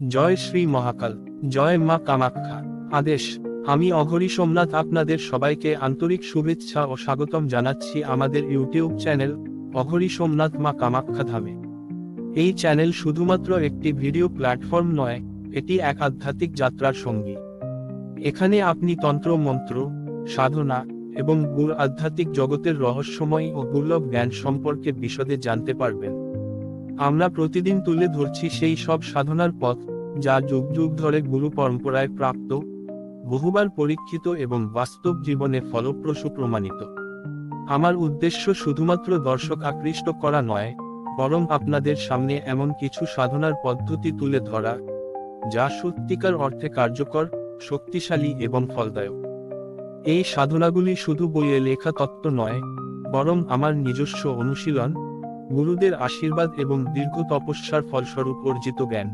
জয় শ্রী মহাকাল, জয় মা কামাখ্যা। আদেশ, আমি অঘরী সোমনাথ আপনাদের সবাইকে আন্তরিক শুভেচ্ছা ও স্বাগতম জানাচ্ছি আমাদের ইউটিউব চ্যানেল, অঘরী সোমনাথ মা কামাখ্যা ধামে। এই চ্যানেল শুধুমাত্র একটি ভিডিও প্ল্যাটফর্ম নয়, এটি এক আধ্যাত্মিক যাত্রার সঙ্গী। এখানে আপনি তন্ত্র, মন্ত্র, সাধনা এবং গুর আধ্যাত্মিক জগতের রহস্যময় ও দুর্লভ জ্ঞান সম্পর্কে বিশদে জানতে পারবেন। আমরা প্রতিদিন তুলে ধরছি সেই সব সাধনার পথ, যা যুগ যুগ ধরে গুরু পরম্পরায় প্রাপ্ত, বহুবার পরীক্ষিত এবং বাস্তব জীবনে ফলপ্রসূ প্রমাণিত। আমার উদ্দেশ্য শুধুমাত্র দর্শক আকৃষ্ট করা নয়, বরং আপনাদের সামনে এমন কিছু সাধনার পদ্ধতি তুলে ধরা, যা সত্যিকার অর্থে কার্যকর, শক্তিশালী এবং ফলদায়ক। এই সাধনাগুলি শুধু বইয়ে লেখা তত্ত্ব নয়, বরং আমার নিজস্ব অনুশীলন গুরুদের আশীর্বাদ এবং দীর্ঘ তপস্যার ফলস্বরূপ অর্জিত জ্ঞান।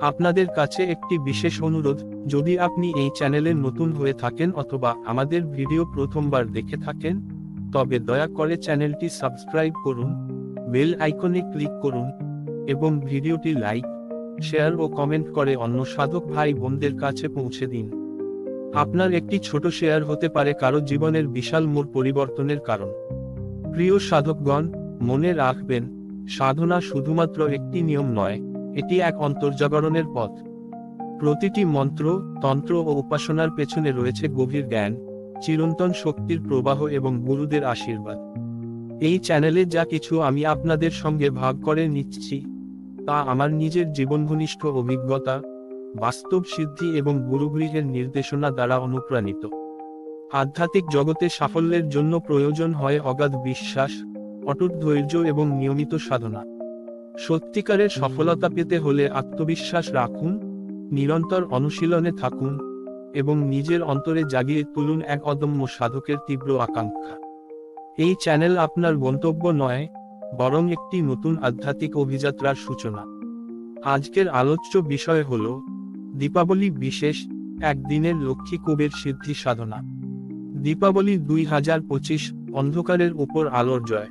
আপনাদের কাছে একটি বিশেষ অনুরোধ, যদি আপনি এই চ্যানেলে নতুন হয়ে থাকেন অথবা আমাদের ভিডিও প্রথমবার দেখে থাকেন, তবে দয়া করে চ্যানেলটি সাবস্ক্রাইব করুন, বেল আইকনে ক্লিক করুন, এবং ভিডিওটি লাইক, শেয়ার ও কমেন্ট করে অন্য সাধক ভাই বোনদের কাছে পৌঁছে দিন। আপনার একটি ছোট শেয়ার হতে পারে কারও জীবনের বিশাল মোড় পরিবর্তনের কারণ। প্রিয় সাধকগণ মনে রাখবেন, সাধনা শুধুমাত্র একটি নিয়ম নয়, এটি এক অন্তর্জাগরণের পথ। প্রতিটি মন্ত্র, তন্ত্র ও উপাসনার পেছনে রয়েছে গভীর জ্ঞান, চিরন্তন শক্তির প্রবাহ এবং গুরুদের আশীর্বাদ। এই চ্যানেলে যা কিছু আমি আপনাদের সঙ্গে ভাগ করে নিচ্ছি, তা আমার নিজের জীবনঘনিষ্ঠ অভিজ্ঞতা, বাস্তব সিদ্ধি এবং গুরুগৃহের নির্দেশনা দ্বারা অনুপ্রাণিত। আধ্যাত্মিক জগতে সাফল্যের জন্য প্রয়োজন হয় অগাধ বিশ্বাস অটুট ধৈর্য এবং নিয়মিত সাধনা। সত্যিকারের সফলতা পেতে হলে আত্মবিশ্বাস রাখুন, নিরন্তর অনুশীলনে থাকুন, এবং নিজের অন্তরে জাগিয়ে তুলুন এক অদম্য সাধকের তীব্র আকাঙ্ক্ষা। এই চ্যানেল আপনার গন্তব্য নয়, বরং একটি নতুন আধ্যাত্মিক অভিযাত্রার সূচনা। আজকের আলোচ্য বিষয় হল, দীপাবলি বিশেষ, একদিনের লক্ষ্মী কুবের সিদ্ধি সাধনা। দীপাবলি দুই হাজার পঁচিশ, অন্ধকারের উপর আলোর জয়।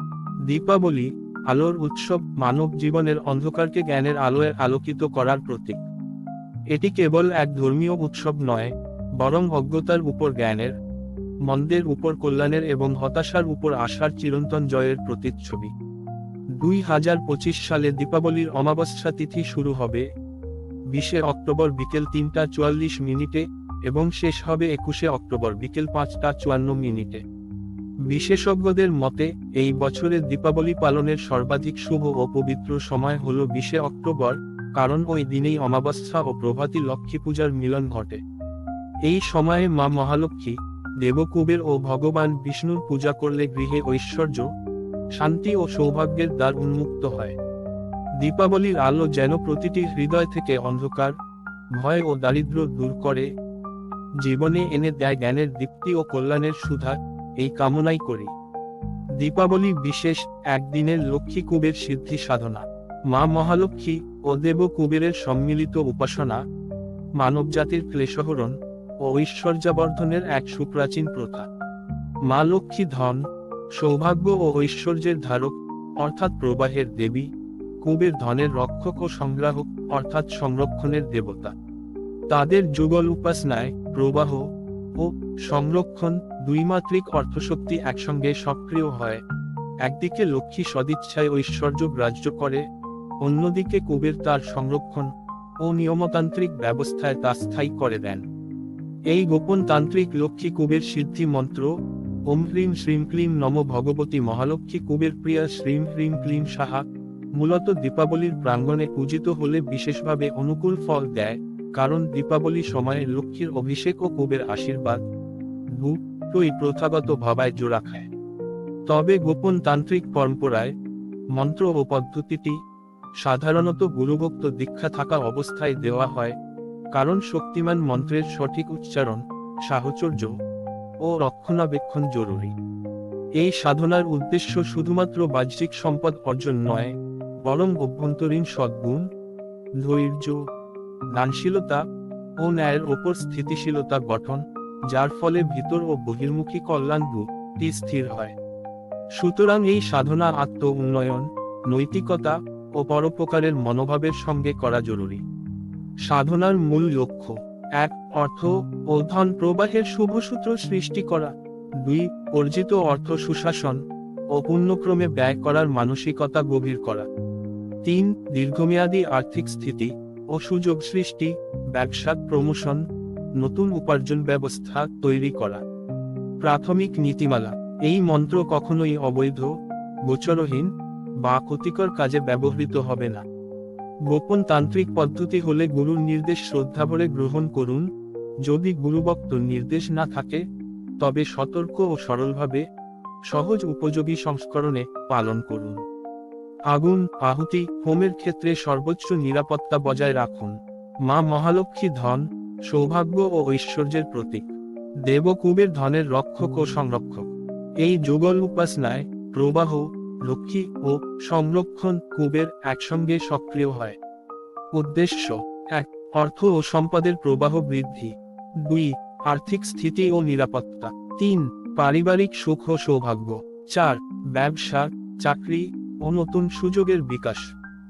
দীপাবলি, আলোর উৎসব, মানব জীবনের অন্ধকারকে জ্ঞানের আলোয় আলোকিত করার প্রতীক। এটি কেবল এক ধর্মীয় উৎসব নয়, বরং অজ্ঞতার উপর জ্ঞানের, মন্দের উপর কল্যাণের এবং হতাশার উপর আশার চিরন্তন জয়ের প্রতিচ্ছবি। দুই হাজার পঁচিশ সালে দীপাবলির অমাবস্যা তিথি শুরু হবে, বিশে অক্টোবর বিকেল তিনটা চুয়াল্লিশ মিনিটে এবং শেষ হবে একুশে অক্টোবর বিকেল পাঁচটা চুয়ান্ন মিনিটে। বিশেষজ্ঞদের মতে, এই বছরের দীপাবলি পালনের সর্বাধিক শুভ ও পবিত্র সময় হল বিশে অক্টোবর, কারণ ওই দিনেই অমাবস্যা ও প্রভাতী লক্ষ্মী পূজার মিলন ঘটে। এই সময়ে মা মহালক্ষ্মী, দেবকুবের ও ভগবান বিষ্ণুর পূজা করলে গৃহে ঐশ্বর্য, শান্তি ও সৌভাগ্যের দ্বার উন্মুক্ত হয়। দীপাবলির আলো যেন প্রতিটি হৃদয় থেকে অন্ধকার, ভয় ও দারিদ্র্য দূর করে। জীবনে এনে দেয় জ্ঞানের দীপ্তি ও কল্যাণের সুধা এই কামনাই করি। দীপাবলি বিশেষ একদিনের লক্ষ্মী কুবের সিদ্ধি সাধনা। মা মহালক্ষ্মী ও দেব কুবেরের সম্মিলিত উপাসনা মানবজাতির ক্লেশহরণ ও ঐশ্বর্যাবর্ধনের এক সুপ্রাচীন প্রথা। মা লক্ষ্মী ধন, সৌভাগ্য ও ঐশ্বর্যের ধারক, অর্থাৎ প্রবাহের দেবী, কুবের ধনের রক্ষক ও সংগ্রাহক, অর্থাৎ সংরক্ষণের দেবতা। তাদের যুগল উপাসনায় প্রবাহ ও সংরক্ষণ দুইমাত্রিক অর্থশক্তি একসঙ্গে সক্রিয় হয়। একদিকে লক্ষ্মী সদিচ্ছায় ঐশ্বর্য গ্রাহ্য করে, অন্যদিকে কুবের তার সংরক্ষণ ও নিয়মতান্ত্রিক ব্যবস্থায় তা স্থায়ী করে দেন। এই গোপন তান্ত্রিক লক্ষ্মী কুবের সিদ্ধি মন্ত্র, ওম হ্রিম শ্রীম ক্লিম নম ভগবতী মহালক্ষ্মী কুবের প্রিয়া শ্রীম হ্রিম ক্লিম সাহা, মূলত দীপাবলির প্রাঙ্গণে পূজিত হলে বিশেষভাবে অনুকূল ফল দেয়, কারণ দীপাবলি সময়ে লক্ষ্মীর অভিষেক ও কুবের আশীর্বাদ। দুটোই প্রথাগত ভাবায় জোড়া খায়। তবে গোপন তান্ত্রিক পরম্পরায়, মন্ত্র ও পদ্ধতিটি সাধারণত গুরুভক্ত দীক্ষা থাকা অবস্থায় দেওয়া হয়, কারণ শক্তিমান মন্ত্রের সঠিক উচ্চারণ, সাহচর্য ও রক্ষণাবেক্ষণ জরুরি। এই সাধনার উদ্দেশ্য শুধুমাত্র বাহ্যিক সম্পদ অর্জন নয়, বরং অভ্যন্তরীণ সদ্গুণ, ধৈর্য, দানশীলতা ও ন্যায়ের ওপর স্থিতিশীলতা গঠন। যার ফলে ভিতর ও বহির্মুখী কল্যাণ দুটি স্থির হয়। সুতরাং এই সাধনা আত্ম উন্নয়ন নৈতিকতা ও পরোপকারের মনোভাবের সঙ্গে করা জরুরি। সাধনার মূল লক্ষ্য, এক, অর্থ ও ধন প্রবাহের শুভসূত্র সৃষ্টি করা। দুই, অর্জিত অর্থ সুশাসন ও পুণ্যক্রমে ব্যয় করার মানসিকতা গভীর করা। তিন, দীর্ঘমেয়াদী আর্থিক স্থিতি ও সুযোগ সৃষ্টি ব্যবসা প্রমোশন নতুন উপার্জন ব্যবস্থা তৈরি করা। প্রাথমিক নীতিমালা, এই মন্ত্র কখনোই অবৈধ, গোচরহীন, বা ক্ষতিকর কাজে ব্যবহৃত হবে না। গোপন তান্ত্রিক পদ্ধতি হলে গুরুর নির্দেশ শ্রদ্ধাভরে গ্রহণ করুন। যদি গুরুবক্ত নির্দেশ না থাকে, তবে সতর্ক ও সরলভাবে সহজ উপযোগী সংস্করণে পালন করুন। আগুন, আহুতি, হোমের ক্ষেত্রে সর্বোচ্চ নিরাপত্তা বজায় রাখুন। মা মহালক্ষ্মী ধন সৌভাগ্য ও ঐশ্বর্যের প্রতীক। দেবকুবের ধনের রক্ষক ও সংরক্ষক। এই যুগল উপাসনায় প্রবাহ, লক্ষ্মী ও সংরক্ষণ কুবের একসঙ্গে সক্রিয় হয়। উদ্দেশ্য, এক, অর্থ ও সম্পদের প্রবাহ বৃদ্ধি। দুই, আর্থিক স্থিতি ও নিরাপত্তা। তিন, পারিবারিক সুখ ও সৌভাগ্য। চার, ব্যবসা, চাকরি ও নতুন সুযোগের বিকাশ।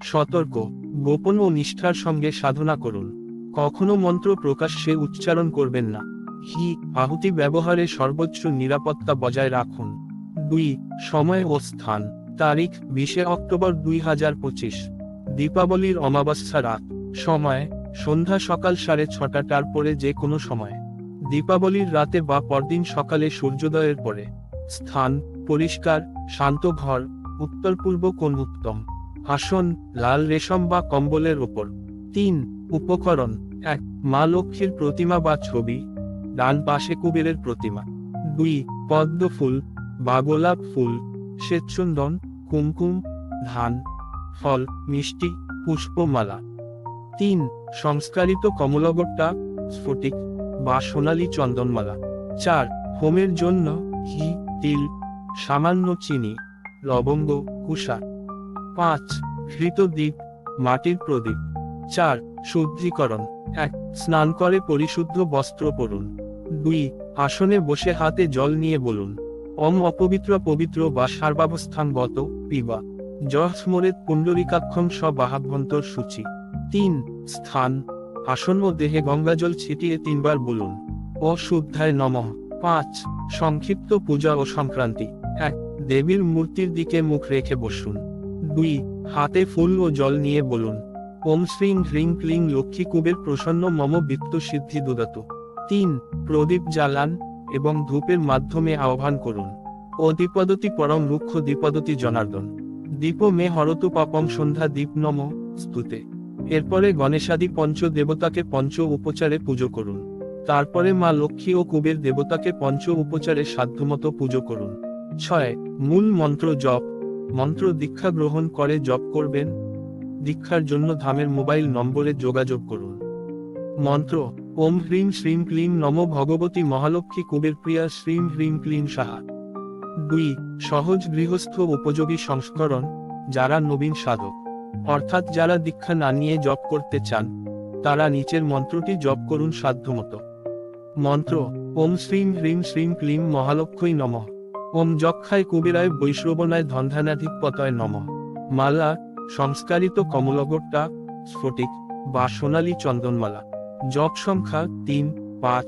সতর্ক, গোপন ও নিষ্ঠার সঙ্গে সাধনা করুন। কখনো মন্ত্র প্রকাশ্যে উচ্চারণ করবেন না। হি, আহুতি ব্যবহারে সর্বোচ্চ নিরাপত্তা বজায় রাখুন। দুই, সময় ও স্থান। তারিখ, বিশে অক্টোবর দুই হাজার পঁচিশ। দীপাবলির অমাবস্যা রাত। সময়, সন্ধ্যা সকাল সাড়ে ছটাটার পরে যে কোনো সময়। দীপাবলির রাতে বা পরদিন সকালে সূর্যোদয়ের পরে। স্থান, পরিষ্কার, শান্ত ঘর। উত্তর পূর্ব কোন উত্তম। আসন, লাল রেশম বা কম্বলের ওপর। তিন উপকরণ, এক, মা লক্ষ্মীর প্রতিমা বা ছবি, ডান পাশে কুবেরের প্রতিমা, দুই, পদ্ম ফুল, বা গোলাপ ফুল শ্বেতচন্দন কুমকুম, ধান, ফল, মিষ্টি, পুষ্পমালা, তিন, সংস্কারিত কমলগট্টা, স্ফটিক, বা সোনালী চন্দনমালা, চার, হোমের জন্য ঘি, তিল, সামান্য চিনি, লবঙ্গ কুষা পাঁচ ঘৃত দ্বীপ, মাটির প্রদীপ চার, শুদ্ধিকরণ। এক, স্নান করে পরিশুদ্ধ বস্ত্র পরুন। দুই, আসনে বসে হাতে জল নিয়ে বলুন। অম অপবিত্র পবিত্র বা সার্বাবস্থান সার্বাবস্থানগত পিবা জহস্মরেত পুণ্ডরিকাক্ষম সবাহাভ্যন্তর সূচি। তিন, স্থান। আসন ও দেহে গঙ্গাজল ছিটিয়ে তিনবার বলুন। অশুদ্ধায় নমঃ। পাঁচ, সংক্ষিপ্ত পূজা ও সংক্রান্তি। এক, দেবীর মূর্তির দিকে মুখ রেখে বসুন। দুই, হাতে ফুল ও জল নিয়ে বলুন। ওম শ্রীং হ্রিং ক্লিং লক্ষ্মী কুবের প্রসন্ন মম বিত্ত সিদ্ধি দুদাত। তিন, প্রদীপ জ্বালান এবং ধূপের মাধ্যমে আহ্বান করুন। ও দ্বিপদতি পরম রুক্ষ দ্বিপদতি জনার্দন। দীপ মে হরতু পাপম সন্ধ্যা দীপ নম স্তুতে। এরপরে গণেশাদি পঞ্চ দেবতাকে পঞ্চ উপচারে পুজো করুন। তারপরে মা লক্ষ্মী ও কুবের দেবতাকে পঞ্চ উপচারে সাধ্যমতো পুজো করুন। ছয়, মূল মন্ত্র জপ। মন্ত্র দীক্ষা গ্রহণ করে জপ করবেন। দীক্ষার জন্য ধামের মোবাইল নম্বরে যোগাযোগ করুন। মন্ত্র, ওম হ্রিম শ্রীম ক্লিম নম ভগবতী মহালক্ষ্মী কুবের প্রিয়া শ্রীম হ্রিম ক্লিম সাহা। দুই, সহজ গৃহস্থ উপযোগী সংস্করণ, যারা নবীন সাধক। অর্থাৎ যারা দীক্ষা না নিয়ে জপ করতে চান, তারা নিচের মন্ত্রটি জপ করুন সাধ্যমতো। মন্ত্র, ওম শ্রীম হ্রিম শ্রীম ক্লিম মহালক্ষ্মী নমঃ। ওম যক্ষায় কুবেরায় বৈশ্রবনায় ধনধানাধিপতয় নমঃ। মালা সংস্কারিত কমলগরটা স্ফটিক বা সোনালী চন্দনমালা। জপ সংখ্যা তিন, পাঁচ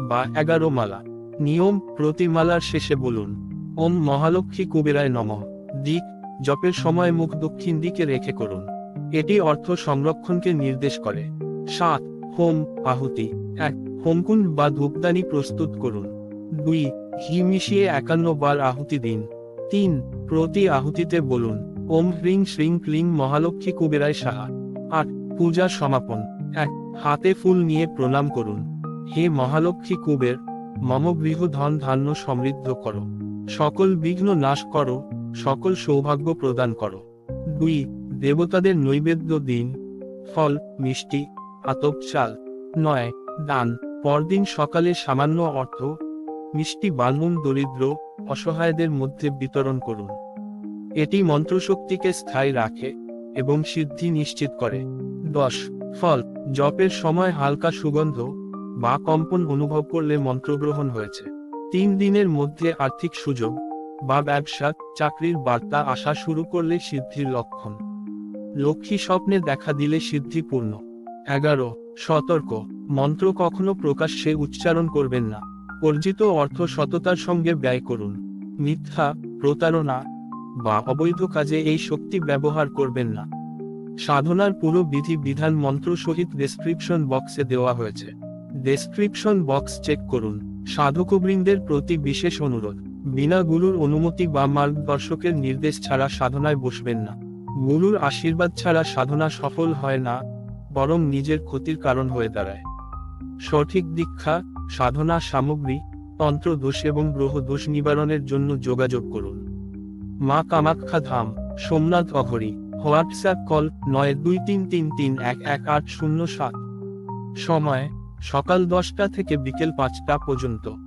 বা এগারো মালা। নিয়ম প্রতিমালার শেষে বলুন, ওম মহালক্ষ্মী কুবেরায় নমঃ। দিক, জপের সময় মুখ দক্ষিণ দিকে রেখে করুন। এটি অর্থ সংরক্ষণকে নির্দেশ করে। সাত, হোম, আহুতি। এক, হোমকুণ্ড বা ধূপদানি প্রস্তুত করুন। দুই, ঘি মিশিয়ে একান্ন বার আহুতি দিন। তিন, প্রতি আহুতিতে বলুন ওম হ্রিং শ্রিং ক্লিং মহালক্ষ্মী কুবেরায় সাহা। আট, পূজা সমাপন। এক, হাতে ফুল নিয়ে প্রণাম করুন। হে মহালক্ষ্মী কুবের, মম গৃহ ধন ধান্য সমৃদ্ধ করো। সকল বিঘ্ন নাশ করো, সকল সৌভাগ্য প্রদান করো। দুই, দেবতাদের নৈবেদ্য দিন। ফল, মিষ্টি, আতপ চাল। নয়, দান। পরদিন সকালে সামান্য অর্থ। মিষ্টি বালমুন দরিদ্র, অসহায়দের মধ্যে বিতরণ করুন। এটি মন্ত্রশক্তিকে স্থায়ী রাখে এবং সিদ্ধি নিশ্চিত করে। দশ, ফল, জপের সময় হালকা সুগন্ধ বা কম্পন অনুভব করলে মন্ত্রগ্রহণ হয়েছে। তিন দিনের মধ্যে আর্থিক সুযোগ বা ব্যবসা, চাকরির বার্তা আসা শুরু করলে সিদ্ধির লক্ষণ। লক্ষ্মী স্বপ্নে দেখা দিলে সিদ্ধিপূর্ণ এগারো, সতর্ক। মন্ত্র কখনো প্রকাশ্যে উচ্চারণ করবেন না। অর্জিত অর্থ সততার সঙ্গে ব্যয় করুন। মিথ্যা, প্রতারণা বা অবৈধ কাজে এই শক্তি ব্যবহার করবেন না। সাধনার পুরো বিধি বিধান মন্ত্র সহিত ডেসক্রিপশন বক্সে দেওয়া হয়েছে। ডেসক্রিপশন বক্স চেক করুন। সাধকবৃন্দের প্রতি বিশেষ অনুরোধ। বিনা গুরুর অনুমতি বা মার্গদর্শকের নির্দেশ ছাড়া সাধনায় বসবেন না। গুরুর আশীর্বাদ ছাড়া সাধনা সফল হয় না, বরং নিজের ক্ষতির কারণ হয়ে দাঁড়ায়। সঠিক দীক্ষা, সাধনা সামগ্রী তন্ত্র দোষ এবং গ্রহ দোষ নিবারণের জন্য যোগাযোগ করুন। মা কামাখ্যা ধাম সোমনাথ অঘরি, হোয়াটসঅ্যাপ কল নয় দুই তিন তিন তিন এক এক আট শূন্য সাত। সময়, সকাল দশটা থেকে বিকেল পাঁচটা পর্যন্ত।